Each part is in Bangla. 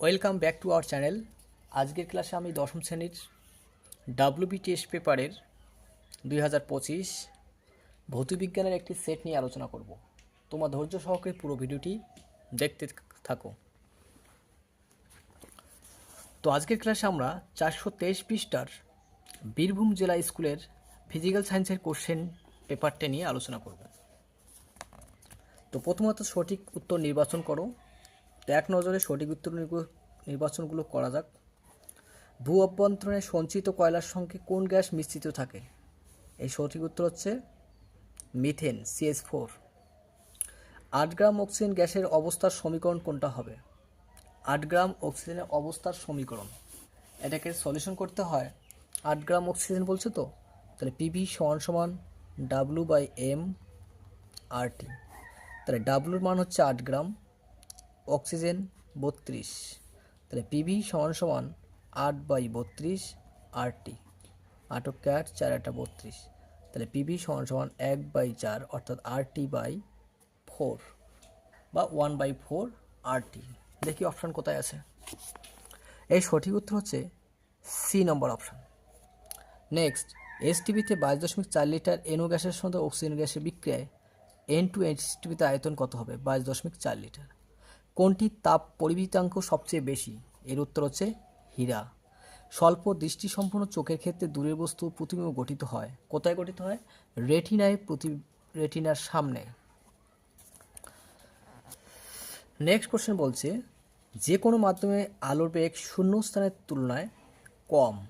Welcome back to our channel. আজকের ক্লাসে আমি দশম শ্রেণির ডাব্লিউবি টেস্ট পেপারের দুই হাজার পঁচিশ ভৌতবিজ্ঞানের একটি সেট নিয়ে আলোচনা করব। তোমার ধৈর্য সহকারে পুরো ভিডিওটি দেখতে থাকো। তো আজকের ক্লাসে আমরা চারশো তেইশ পৃষ্ঠার বীরভূম জেলা স্কুলের ফিজিক্যাল সায়েন্সের কোশ্চেন পেপারটা নিয়ে আলোচনা করব। তো প্রথমত সঠিক উত্তর নির্বাচন করো। তো এক নজরে সঠিক উত্তর নির্ব- নির্বাচনগুলো করা যাক। ভূ অভ্যন্তরে সঞ্চিত কয়লার সঙ্গে কোন গ্যাস মিশ্রিত থাকে? এই সঠিক উত্তর হচ্ছে মিথেন সিএস ফোর। আট গ্রাম অক্সিজেন গ্যাসের অবস্থার সমীকরণ কোনটা হবে? আট গ্রাম অক্সিজেনের অবস্থার সমীকরণ। এটাকে সলিউশন করতে হয়। আট গ্রাম অক্সিজেন বলছে তো? তাহলে পিভি সমান সমান W by M R T. তাহলে ডাব্লুর মান হচ্ছে আট গ্রাম। অক্সিজেন বত্রিশ। তাহলে পিভি সমান সমান আট বাই বত্রিশ আর টি আটক ক্যাট চার একটা বত্রিশ। তাহলে পিভি সমান সমান এক বাই চার, অর্থাৎ আর টি বাই ফোর বা one by four R T দেখি অপশান কোথায় আছে। এই সঠিক উত্তর হচ্ছে সি নম্বর অপশান। নেক্সট এসটিভিতে বাইশ দশমিক চার লিটার এনো গ্যাসের সঙ্গে অক্সিজেন গ্যাসের বিক্রিয়ায় এন টু এসটিভিতে আয়তন কত হবে? বাইশ দশমিক চার লিটার। কোনটির তাপ পরিবৃতাঙ্ক সবচেয়ে বেশি? এর উত্তর হচ্ছে হীরা। স্বল্প দৃষ্টিসম্পন্ন চোখের ক্ষেত্রে দূরের বস্তু প্রতিবিম্ব গঠিত হয়। কোথায় গঠিত হয়? রেটিনায় প্রতি রেটিনার সামনে। নেক্সট কোশ্চেন বলছে, যে কোনো মাধ্যমে আলোর বেগ শূন্য স্থানের তুলনায় কম।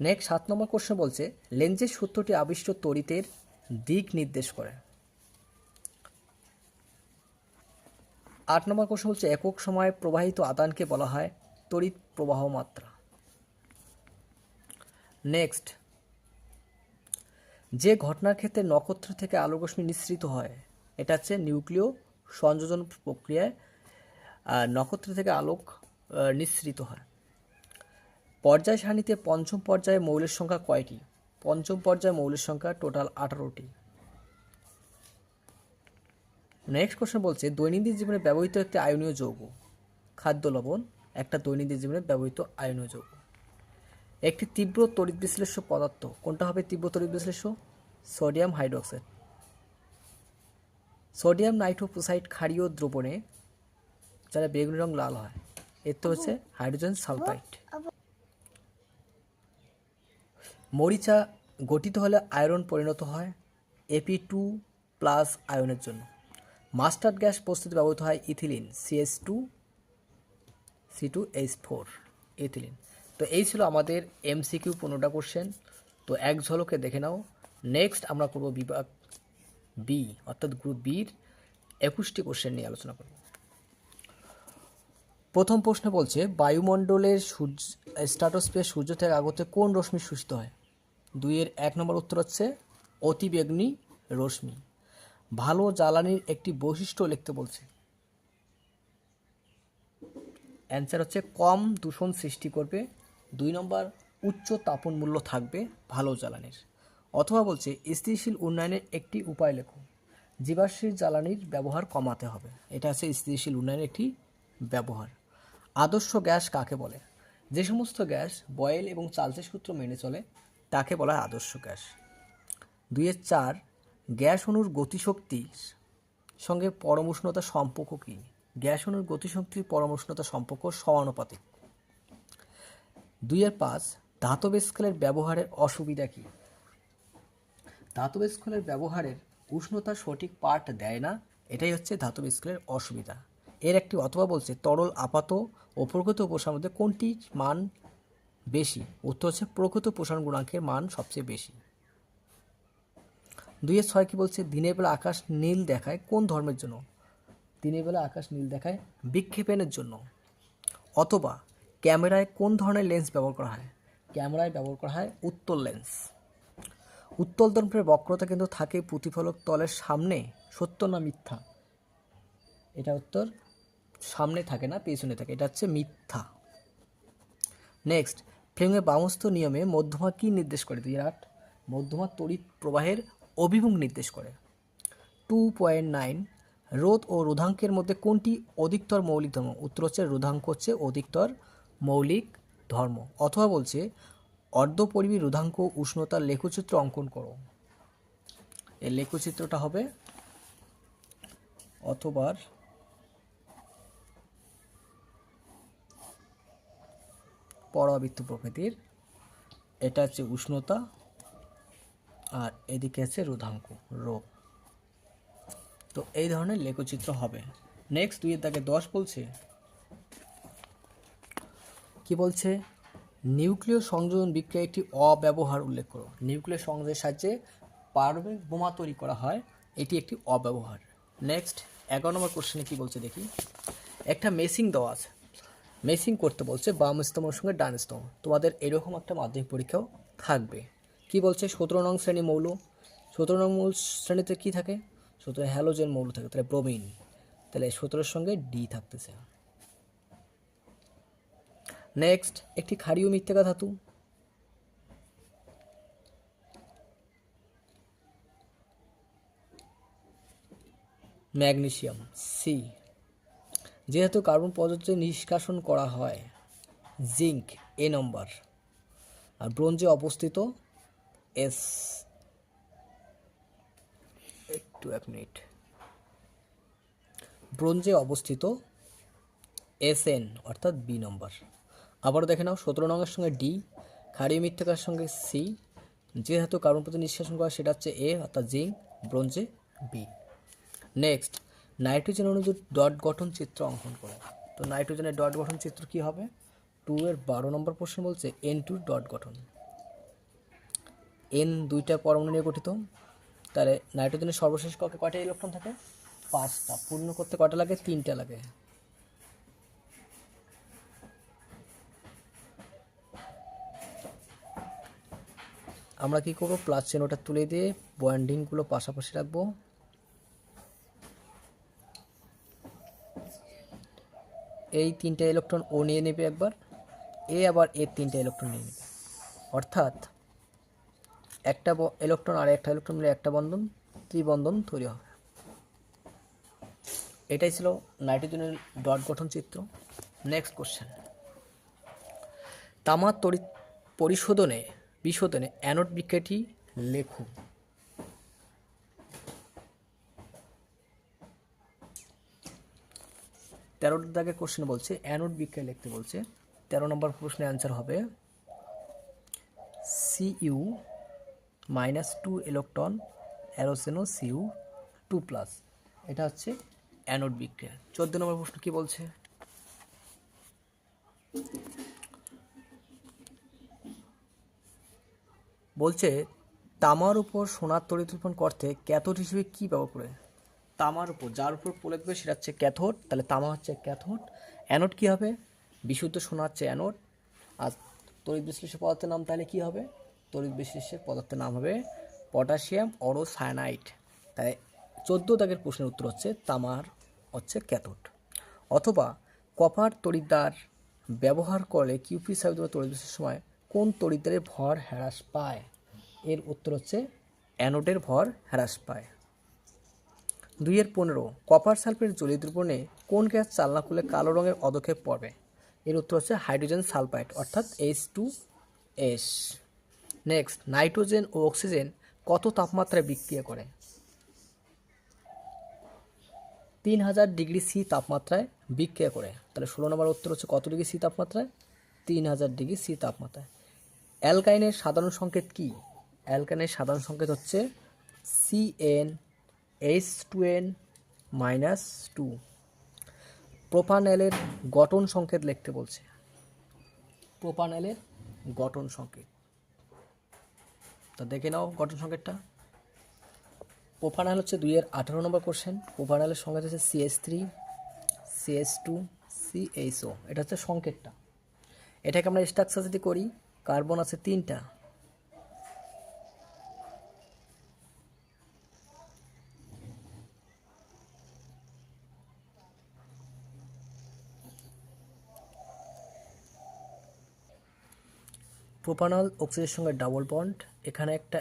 নেক্সট সাত নম্বর কোশ্চেন বলছে, লেন্সের সূত্রটি আবিষ্ট তড়িতের দিক নির্দেশ করে। আট নম্বর কোশ্চেন হচ্ছে একক সময়ে প্রবাহিত আদানকে বলা হয় তড়িৎ প্রবাহ মাত্রা। নেক্সট যে ঘটনার ক্ষেত্রে নক্ষত্র থেকে আলোকরশ্মি নিঃসৃত হয়, এটা হচ্ছে নিউক্লিয় সংযোজন প্রক্রিয়ায় নক্ষত্র থেকে আলোক নিঃসৃত হয়। পর্যায় সারণীতে পঞ্চম পর্যায়ে মৌলের সংখ্যা কয়টি? পঞ্চম পর্যায়ে মৌলের সংখ্যা টোটাল আঠারোটি। নেক্সট কোশ্চেন বলছে, দৈনন্দিন জীবনে ব্যবহৃত একটি আয়নীয় যৌগ, খাদ্য লবণ, একটা দৈনন্দিন জীবনে ব্যবহৃত আয়নীয় যৌগ। একটি তীব্র তড়িৎ বিশ্লেষ্য পদার্থ, কোনটা হবে তীব্র তড়িৎ বিশ্লেষ্য? Sodium hydroxide. সোডিয়াম নাইট্রোপোসাইড ক্ষারীয় দ্রবণে যারা বেগুনি রং লাল হয়, এর তো হচ্ছে হাইড্রোজেন সালফাইড। মরিচা গঠিত হলে আয়রন পরিণত হয় এপি টু প্লাস আয়নের জন্য। মাস্টার্ড গ্যাস প্রস্তুতি ব্যবহৃত হয় ethylene CS two C two H four ethylene. তো এই ছিল আমাদের এমসিকিউ পনেরোটা কোশ্চেন তো এক ঝলকে দেখে নাও। নেক্সট আমরা করব বিভাগ বি অর্থাৎ গ্রুপ বির একুশটি কোশ্চেন নিয়ে আলোচনা করব। প্রথম প্রশ্ন বলছে, বায়ুমণ্ডলের সূর্য স্ট্রাটোস্ফিয়ার সূর্য থেকে আগত কোন রশ্মি সূচিত হয়? দুইয়ের এক নম্বর উত্তর হচ্ছে অতিবেগুনি রশ্মি। ভালো জ্বালানির একটি বৈশিষ্ট্য লিখতে বলছে। অ্যান্সার হচ্ছে কম দূষণ সৃষ্টি করবে, দুই নম্বর উচ্চ তাপন মূল্য থাকবে ভালো জ্বালানির। অথবা বলছে স্থিতিশীল উন্নয়নের একটি উপায় লেখো, জীবাশ্মের জ্বালানির ব্যবহার কমাতে হবে। এটা হচ্ছে স্থিতিশীল উন্নয়নের একটি ব্যবহার। আদর্শ গ্যাস কাকে বলে? যে সমস্ত গ্যাস বয়েল এবং চালসের সূত্র মেনে চলে, তাকে বলা হয় আদর্শ গ্যাস। দুইয়ের চার, গ্যাস অণুর গতিশক্তির সঙ্গে পরম উষ্ণতার সম্পর্ক কী? গ্যাস অণুর গতিশক্তির পরম উষ্ণতার সম্পর্ক সমানুপাতিক। দুইয়ের পাঁচ, ধাতব স্কেলের ব্যবহারের অসুবিধা কী? ধাতব স্কেলের ব্যবহারের উষ্ণতা সঠিক পাঠ দেয় না, এটাই হচ্ছে ধাতব স্কেলের অসুবিধা। এর একটি অথবা বলছে তরল, আপাত ও প্রকৃত প্রসারণ মধ্যে কোনটির মান বেশি? উত্তর হচ্ছে প্রকৃত প্রসারণ গুণাঙ্কের মান সবচেয়ে বেশি। দুইয়ের ছয় কি বলছে? দিনের বেলা আকাশ নীল দেখায় কোন ধর্মের জন্য? দিনের বেলা আকাশ নীল দেখায় বিক্ষেপণের জন্য। অথবা ক্যামেরায় কোন ধরনের লেন্স ব্যবহার করা হয়? ক্যামেরায় ব্যবহার করা হয় উত্তল লেন্স। উত্তল দর্পণের বক্রতা কিন্তু থাকে প্রতিফলক তলের সামনে, সত্য না মিথ্যা? এটা উত্তর সামনে থাকে না, পেছনে থাকে। এটা হচ্ছে মিথ্যা। নেক্সট ফ্লেমের বামস্থ নিয়মে মধ্যমা কী নির্দেশ করে? দুই আট, মধ্যমা তড়িৎ প্রবাহের অভিমুখ নির্দেশ করে। টু পয়েন্ট নাইন রোধ ও রোধাঙ্কের মধ্যে কোনটি অধিকতর মৌলিক ধর্ম? উত্তর হচ্ছে রোধাঙ্ক হচ্ছে অধিকতর মৌলিক ধর্ম। অথবা বলছে অর্ধপরিবী রোধাঙ্ক উষ্ণতার লেখচিত্র অঙ্কন করো। এই লেখচিত্রটা হবে, অথবার পরাবৃত্ত প্রকৃতির। এটা হচ্ছে উষ্ণতা আর এদিকে আছে রোধাঙ্ক, রো। তো এই ধরনের লেখচিত্র হবে। নেক্সট দুইয়ের দাগে দশ বলছে। কি বলছে? নিউক্লিয় সংযোজন বিক্রিয়া একটি অব্যবহার উল্লেখ করো। নিউক্লিয় সংযোগের সাহায্যে পারমাণবিক বোমা তৈরি করা হয়। এটি একটি অব্যবহার। নেক্সট এগারো নম্বর কোশ্চেনে কি বলছে দেখি? একটা মেসিং দেওয়া আছে। মেসিং করতে বলছে বাম স্তম্ভের সঙ্গে ডান স্তম্ভ তোমাদের এরকম একটা মাধ্যমিক পরীক্ষাও থাকবে। কি বলছে? সতেরো নং শ্রেণি মৌল। সতেরো নং মৌল শ্রেণীতে কি থাকে? সতেরো হ্যালোজেন মৌল থাকে, তাহলে ব্রোমিন। তাহলে সতেরোর সঙ্গে ডি থাকতেছে। নেক্সট, একটি ক্ষারীয় মৃত্তিকা ধাতু। Magnesium C. যেহেতু কার্বন পদার্থ নিষ্কাশন করা হয়, জিঙ্ক এ নম্বর। আর ব্রোঞ্জে অবস্থিত এস একটু এক মিনিট। ব্রোঞ্জে অবস্থিত এস এন, অর্থাৎ বি নম্বর। আবারও দেখে নাও, সতেরো নঙের সঙ্গে ডি, ক্ষারীয় মৃত্তিকার সঙ্গে সি। যেহেতু কার্বন পদার্থ নিষ্কাশন করা সেটা হচ্ছে এ, অর্থাৎ জিঙ্ক, ব্রোঞ্জে বি। নেক্সট নাইট্রোজেন অণুজুর ডট গঠন চিত্র অঙ্কন করো। তো নাইট্রোজেনের ডট গঠন চিত্র কি হবে? টু এর বারো নম্বর প্রশ্ন বলছে এন টু ডট গঠন। এন দুইটা পরমাণু নিয়ে গঠিত। তাহলে নাইট্রোজেনের সর্বশেষ কক্ষে কয়টা ইলেকট্রন থাকে? পাঁচটা। পূর্ণ করতে কয়টা লাগে? তিনটা লাগে। আমরা কি করব? প্লাস চিহ্নটা তুলে দিয়ে বন্ডিংগুলো পাশাপাশি রাখব। এই তিনটা ইলেকট্রন ও নিয়ে নেবে একবার এ আবার এর তিনটা ইলেকট্রন নিয়ে নেবে। অর্থাৎ একটা ইলেকট্রন আর একটা ইলেকট্রন মিলে একটা বন্ধন, ত্রিবন্ধন তৈরি হবে। এটাই ছিল নাইট্রোজেনের ডট গঠন চিত্র। নেক্সট কোশ্চেন তামার তড়িৎ পরিশোধনে, বিশোধনে অ্যানোড বিক্রিয়াটি লেখো। তেরোর দাগে কোশ্চেন বলছে অ্যানোড বিক্রিয়া লিখতে বলছে, তেরো নম্বর প্রশ্নের অ্যান্সার হবে সিইউ মাইনাস টু ইলেকট্রন অ্যারোসেনো সিইউ টু প্লাস এটা হচ্ছে অ্যানোড বিক্রিয়া। চোদ্দ নম্বর প্রশ্ন কি বলছে? বলছে, তামার উপর সোনার উৎপন্ন করতে ক্যাথোড হিসেবে কি ব্যবহার করে? তামার উপর, যার উপর করবে সেটা হচ্ছে ক্যাথোড। তাহলে তামা হচ্ছে ক্যাথোড। অ্যানোড কী হবে? বিশুদ্ধ সোনা হচ্ছে অ্যানোড। আর তড়িৎ বিশ্লেষের পদার্থের নাম তাহলে কী হবে? তড়িৎ বিশ্লেষের পদার্থের নাম হবে পটাশিয়াম অরো সায়ানাইট তাই চোদ্দ দাগের প্রশ্নের উত্তর হচ্ছে তামার হচ্ছে ক্যাথোড। অথবা কপার তড়িৎদ্বার ব্যবহার করলে কিউপি সাবিত তড়িৎ বিশ্লেষের সময় কোন তড়িৎদ্বারের ভর হ্রাস পায়? এর উত্তর হচ্ছে অ্যানোডের ভর হ্রাস পায়। দুইয়ের পনেরো কপার সালফেট জলীয় দ্রবণে কোন গ্যাস চালনা করলে কালো রঙের অদক্ষেপ পড়বে? এর উত্তর হচ্ছে হাইড্রোজেন সালফাইড, অর্থাৎ H two S next nitrogen ও অক্সিজেন কত তাপমাত্রায় বিক্রিয়া করে? তিন হাজার ডিগ্রি সি তাপমাত্রায় বিক্রিয়া করে। তাহলে ষোলো নম্বর উত্তর হচ্ছে কত ডিগ্রি সি তাপমাত্রায়? তিন হাজার ডিগ্রি সি তাপমাত্রায়। অ্যালকাইনের সাধারণ সংকেত কি? অ্যালকাইনের সাধারণ সংকেত হচ্ছে CN H two N minus two প্রোপানেলের গঠন সংকেত লিখতে বলছে। প্রোপানেলের গঠন সংকেত। তো দেখে নাও গঠন সংকেতটা। প্রোপানাল হচ্ছে দুইয়ের আঠারো নম্বর কোশ্চেন প্রোপানালের সংকেত হচ্ছে CS three CS two CHO এটা হচ্ছে সংকেতটা। এটাকে আমরা স্ট্রাকচার যদি করি কার্বন আছে তিনটা। প্রোপানল অক্সিজেনের সঙ্গে ডাবল বন্ড, এখানে একটা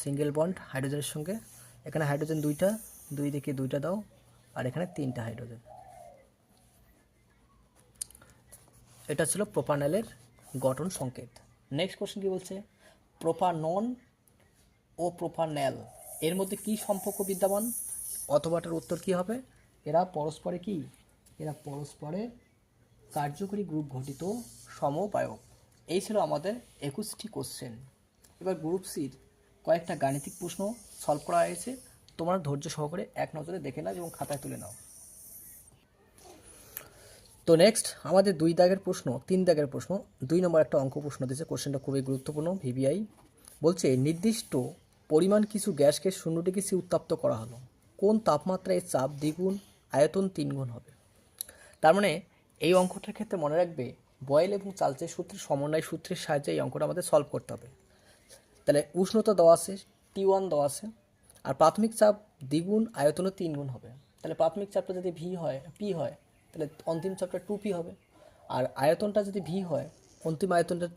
সিঙ্গেল বন্ড হাইড্রোজেনের সঙ্গে, এখানে হাইড্রোজেন দুইটা, দুই দিকে দুইটা দাও, আর এখানে তিনটা হাইড্রোজেন। এটা ছিল প্রোপানলের গঠন সংকেত। নেক্সট কোশ্চেন কি বলছে? প্রোপানন ও প্রোপানল, এর মধ্যে কি সম্পর্ক বিদ্যমান? অথবাটার উত্তর কি হবে? এরা পরস্পরে কি? এরা পরস্পরে কার্যকরী গ্রুপ ঘটিত সমবায়ক। এই ছিল আমাদের একুশটি কোশ্চেন এবার গ্রুপ সির কয়েকটা গাণিতিক প্রশ্ন সলভ করা হয়েছে। তোমরা ধৈর্য সহকারে এক নজরে দেখে নাও এবং খাতায় তুলে নাও। তো নেক্সট আমাদের দুই দাগের প্রশ্ন, তিন দাগের প্রশ্ন, দুই নম্বর একটা অঙ্ক প্রশ্ন দিয়েছে। কোশ্চেনটা খুবই গুরুত্বপূর্ণ ভিভিআই বলছে, নির্দিষ্ট পরিমাণ কিছু গ্যাসকে শূন্য ডিগ্রি সি উত্তাপ্ত করা হলো। কোন তাপমাত্রায় চাপ দ্বিগুণ আয়তন তিনগুণ হবে? তার মানে এই অঙ্কটার ক্ষেত্রে মনে রাখবে বয়েল এবং চালচে সূত্রের সমন্বয় সূত্রের সাহায্যে এই অঙ্কটা আমাদের সলভ করতে হবে। তাহলে উষ্ণতা দেওয়া আছে টি ওয়ান দেওয়া আছে, আর প্রাথমিক চাপ দ্বিগুণ আয়তনও তিন গুণ হবে। তাহলে প্রাথমিক চাপটা যদি ভি হয় পি হয়, তাহলে অন্তিম চাপটা টু পি হবে। আর আয়তনটা যদি ভি হয়, অন্তিম আয়তনটা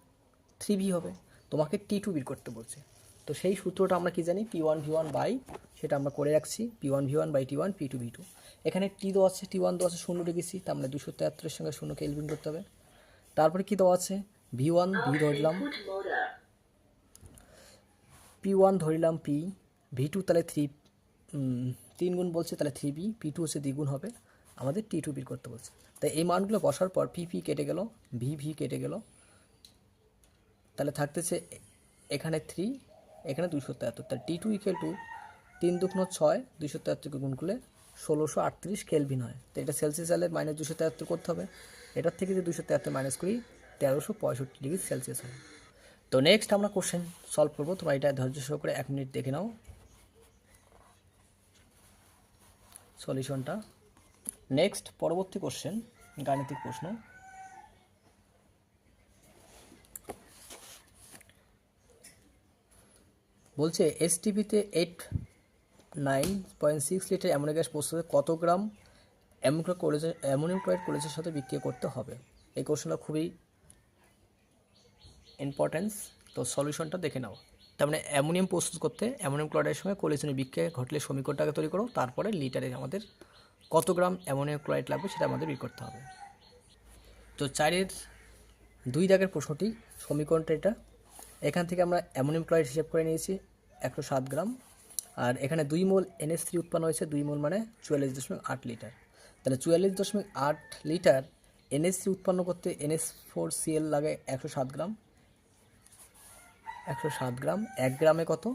থ্রি ভি হবে। তোমাকে টি টু বের করতে বলছে। তো সেই সূত্রটা আমরা কি জানি? P one V one by সেটা আমরা করে রাখছি। P one V one by T one P two V two এখানে টি দেওয়া আছে টি ওয়ান দেওয়া আছে শূন্য সি, তার মানে দুশো তেহাত্তরের সঙ্গে শূন্য কেলভিন করতে হবে। তারপরে কি দেওয়া আছে? ভি ওয়ান ভি ধরলাম। পি ওয়ান ধরিলাম পি। ভি টু তাহলে থ্রি তিন গুণ বলছে তাহলে থ্রি বি। পি টু হচ্ছে দ্বিগুণ হবে। আমাদের টি টু বির করতে বলছে। তাই এই মানগুলো বসার পর পি পি কেটে গেল ভি ভি কেটে গেল। তাহলে থাকতেছে এখানে থ্রি এখানে দুশো তেহাত্তর। তাহলে টি টু ইকুয়াল টু তিন দুগ্ন ছয় দুশো তেহাত্তরকে গুণ করলে ষোলোশো আটত্রিশ কেলভিন হয়। তো এটা সেলসিয়াস মাইনাস দুশো তেহাত্তর করতে হবে। এটার থেকে যদি দুশো তেহাত্তর মাইনাস করি, তেরোশো পঁয়ষট্টি ডিগ্রি সেলসিয়াস হয়। তো নেক্সট আমরা কোশ্চেন সলভ করব। তোমরা এটা ধৈর্য সহকারে এক মিনিট দেখে নাও। সলিউশনটা নেক্সট পরবর্তী কোশ্চেন গাণিতিক প্রশ্ন। বলছে এসটিভিতে eight nine point six litre ammonia gas প্রস্তুতে কত গ্রাম অ্যামোনিয়া কলেজের অ্যামোনিয়াম ক্লোরাইড কলেজের সাথে বিক্রিয়া করতে হবে। এই কোশ্চেনটা খুবই ইম্পর্টেন্স তো সলিউশনটা দেখে নাও। তার মানে অ্যামোনিয়াম প্রস্তুত করতে, অ্যামোনিয়াম ক্লোরাইডের সঙ্গে কোলেজনের বিক্রিয়া ঘটলে সমীকরণটাকে তৈরি করো। তারপরে লিটারে আমাদের কত গ্রাম অ্যামোনিয়াম ক্লোরাইড লাগবে সেটা আমাদের বের করতে হবে। তো চারের দুই দাগের প্রশ্নটি, সমীকরণটা এটা। এখান থেকে আমরা অ্যামোনিয়াম ক্লোরাইড হিসেব করে নিয়েছি, একশো সাত গ্রাম। আর এখানে দুই মোল এনএস থ্রি উৎপন্ন হয়েছে, দুই মোল মানে চুয়াল্লিশ দশমিক আট লিটার তাহলে চুয়াল্লিশ দশমিক আট লিটার এনএস উৎপন্ন করতে এনএস ফোর সিএল লাগে একশো সাত গ্রাম। একশো সাত গ্রাম, এক গ্রামে কত?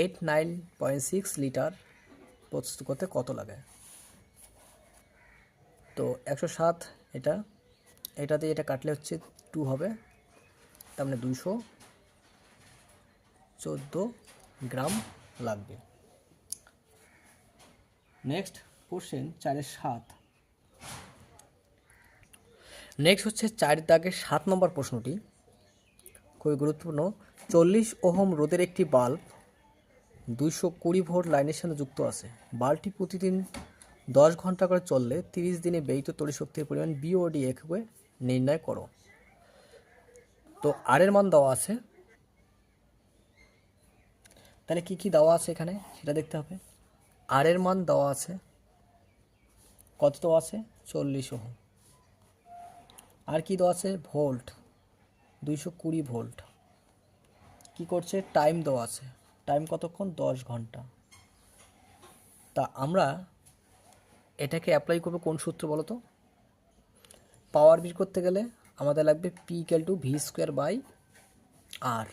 Eight nine point six litre প্রস্তুত করতে কত লাগে? তো একশো সাত এটা, এটাতে এটা কাটলে হচ্ছে টু হবে, তার মানে দুশো চোদ্দ গ্রাম লাগবে। নেক্সট কোশ্চেন চারের সাত। নেক্সট হচ্ছে চার দাগের সাত নম্বর প্রশ্নটি। খুবই গুরুত্বপূর্ণ। চল্লিশ ওহম রোদের একটি বাল্ব দুইশো কুড়ি ভোল্ট লাইনের সাথে যুক্ত আছে। বাল্বটি প্রতিদিন দশ ঘণ্টা করে চললে তিরিশ দিনে ব্যয়িত তড়িৎ শক্তির পরিমাণ বিওডি এককে নির্ণয় করো। তো আর এর মান দেওয়া আছে। তাহলে কি কি দেওয়া আছে এখানে? সেটা দেখতে হবে। আর এর মান দেওয়া আছে। কত দেওয়া আছে? চল্লিশ ওহম। আর কি দেওয়া আছে? ভোল্ট। দুইশো কুড়ি ভোল্ট। কি করছে? টাইম দেওয়া আছে। টাইম কতক্ষণ? দশ ঘণ্টা। তা আমরা এটাকে অ্যাপ্লাই করব কোন সূত্র বলো তো? পাওয়ার বের করতে গেলে আমাদের লাগবে P equal to V square by R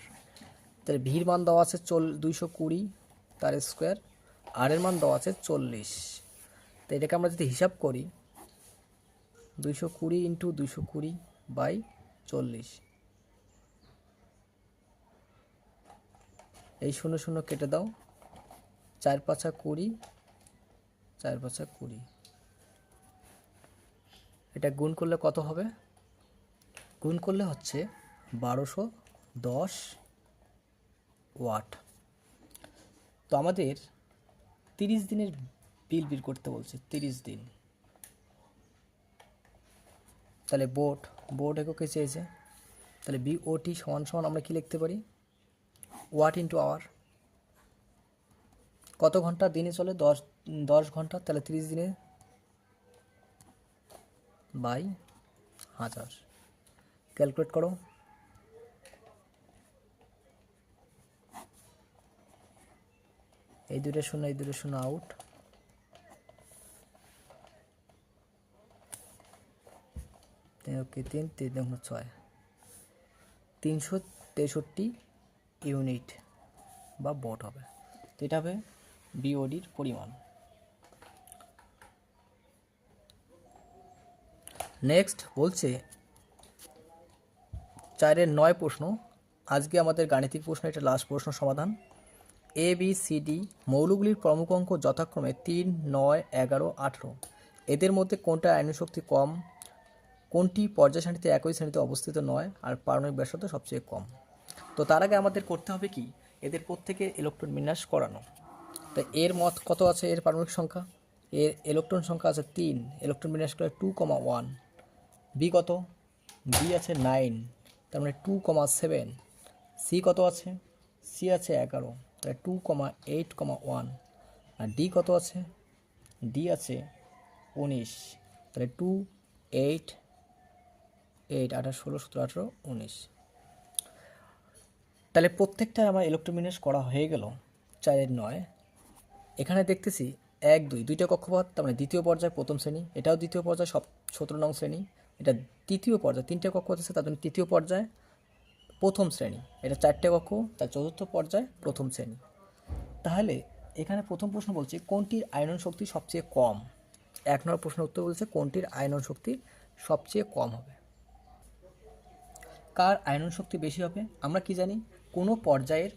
তাহলে ভির মান দেওয়া আছে চল, দুইশো কুড়ি, তার স্কোয়ার আর এর মান দেওয়া আছে চল্লিশ। তো এটাকে আমরা যদি হিসাব করি, দুইশো কুড়ি ইন্টু দুইশো কুড়ি বাই চল্লিশ। এই শূন্য শূন্য কেটে দাও, চার পাঁচা কুড়ি, চার পাঁচা কুড়ি। এটা গুণ করলে কত হবে? গুণ করলে হচ্ছে বারোশো দশ ওয়াট। তো আমাদের তিরিশ দিনের বিল করতে বলছে, তিরিশ দিন। তাহলে বোট বোট এককে চেয়েছে তাহলে বিওটি সমান সমান আমরা কি লিখতে পারি? ওয়াট ইন্টু আওয়ার কত ঘণ্টা দিনে চলে? দশ দশ ঘণ্টা, তাহলে তিরিশ দিনে বাই হাজার। ক্যালকুলেট করো। এই দুটো শূন্য, এই দুটো শূন্য আউট তিন তিন তিন দুগুণ ছয় তিনশো তেষট্টি ইউনিট বা বট হবে। তো এটা হবে বিওডির পরিমাণ। নেক্সট বলছে চারের নয় প্রশ্ন। আজকে আমাদের গাণিতিক প্রশ্ন এটা লাস্ট প্রশ্ন সমাধান। এ বি সি ডি মৌলগুলির প্রমুখ অঙ্ক যথাক্রমে তিন, নয়, এগারো, আঠেরো। এদের মধ্যে কোনটা আয়ন শক্তি কম? কোনটি পর্যায় শ্রেণীতে একই শ্রেণীতে অবস্থিত নয় আর পারমাণবিক ব্যাসার্ধ সবচেয়ে কম? তো তার আগে আমাদের করতে হবে কি? এদের প্রত্যেকে ইলেকট্রন বিন্যাস করানো। তো এর মত কত আছে এর পারমাণবিক সংখ্যা? এর ইলেকট্রন সংখ্যা আছে তিন, ইলেকট্রন বিন্যাস করে টু কমা ওয়ান। বি কত? বি আছে নাইন, তার মানে টু কমা সেভেন। সি কত আছে? সি আছে এগারো, তাহলে two comma eight comma one. আর ডি কত আছে? ডি আছে উনিশ, তাহলে টু, এইট এইট, আঠাশ, ষোলো, সতেরো, আঠেরো, উনিশ। তাহলে প্রত্যেকটা আমার ইলেকট্রোমিনাস করা হয়ে গেল চারের নয়। এখানে দেখতেছি এক, দুই, দুইটা কক্ষপথ, তার মানে দ্বিতীয় পর্যায় প্রথম শ্রেণি, এটাও দ্বিতীয় পর্যায়, সব সতেরো নং শ্রেণি, এটা তৃতীয় পর্যায়, তিনটে কক্ষপথ আছে, তার জন্য তৃতীয় পর্যায়, প্রথম শ্রেণি, এটা চারটে কক্ষ, তার চতুর্থ পর্যায় প্রথম শ্রেণি। তাহলে এখানে প্রথম প্রশ্ন বলছে, কোনটির আয়নন শক্তি সবচেয়ে কম? এক নম্বর প্রশ্নের উত্তর বলছে, কোনটির আয়নন শক্তি সবচেয়ে কম হবে? কার আয়নন শক্তি বেশি হবে? আমরা কি জানি? কোনো পর্যায়ের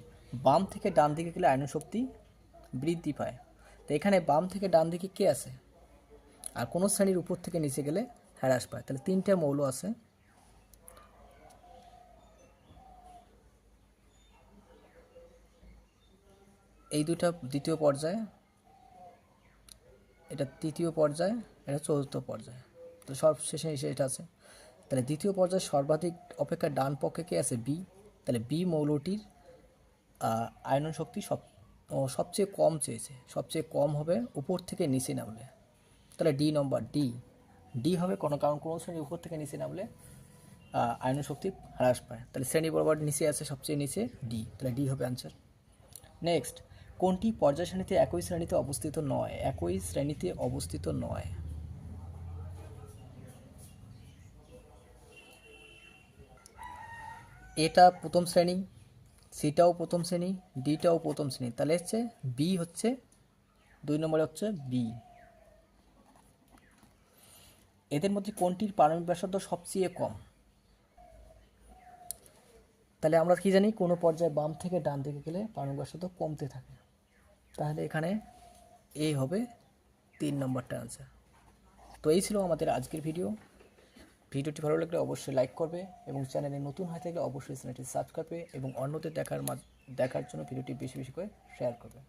বাম থেকে ডান দিকে গেলে আয়নন শক্তি বৃদ্ধি পায়। তো এখানে বাম থেকে ডান দিকে কে আছে? আর কোনো শ্রেণির উপর থেকে নিচে গেলে হ্রাস পায়। তাহলে তিনটে মৌল আছে। এই দুটা দ্বিতীয় পর্যায়ে, এটা তৃতীয় পর্যায়ে, এটা চতুর্থ পর্যায়ে। তো সব শেষে এসে এটা আছে। তাহলে দ্বিতীয় পর্যায়ে সর্বাধিক অপেক্ষা ডান পক্ষে কে আছে? বি। তাহলে বি মৌলটির আয়নন শক্তি সব সবচেয়ে কম চেয়েছে। সবচেয়ে কম হবে উপর থেকে নিচে নামলে। তাহলে ডি নম্বর, ডি। ডি হবে কোনো কারণ, কোনো শ্রেণি উপর থেকে নিচে নামলে আয়নন শক্তি হ্রাস পায়। তাহলে শ্রেণি বরাবর নিচে আছে, সবচেয়ে নিচে ডি। তাহলে ডি হবে অ্যান্সার নেক্সট কোনটি পর্যায় শ্রেণীতে একই শ্রেণীতে অবস্থিত নয়? একই শ্রেণীতে অবস্থিত নয়। এটা প্রথম শ্রেণি, সিটাও প্রথম শ্রেণি, ডিটাও প্রথম শ্রেণি। তাহলে হচ্ছে বি হচ্ছে, দুই নম্বরে হচ্ছে বি। এদের মধ্যে কোনটির পারমাণবিক ব্যাসার্ধ সবচেয়ে কম? তাহলে আমরা কি জানি, কোনো পর্যায়ে বাম থেকে ডান দিকে গেলে পারমাণবিক ব্যাসার্ধ কমতে থাকে। তাহলে এখানে এ হবে তিন নম্বরটা আনসার তো এই ছিল আমাদের আজকের ভিডিও ভিডিওটি ভালো লাগলে অবশ্যই লাইক করবে এবং চ্যানেলে নতুন হয়ে থাকলে অবশ্যই চ্যানেলটি সাবস্ক্রাইব করবে এবং অন্যদের দেখার দেখার জন্য ভিডিওটি বেশি বেশি করে শেয়ার করবে।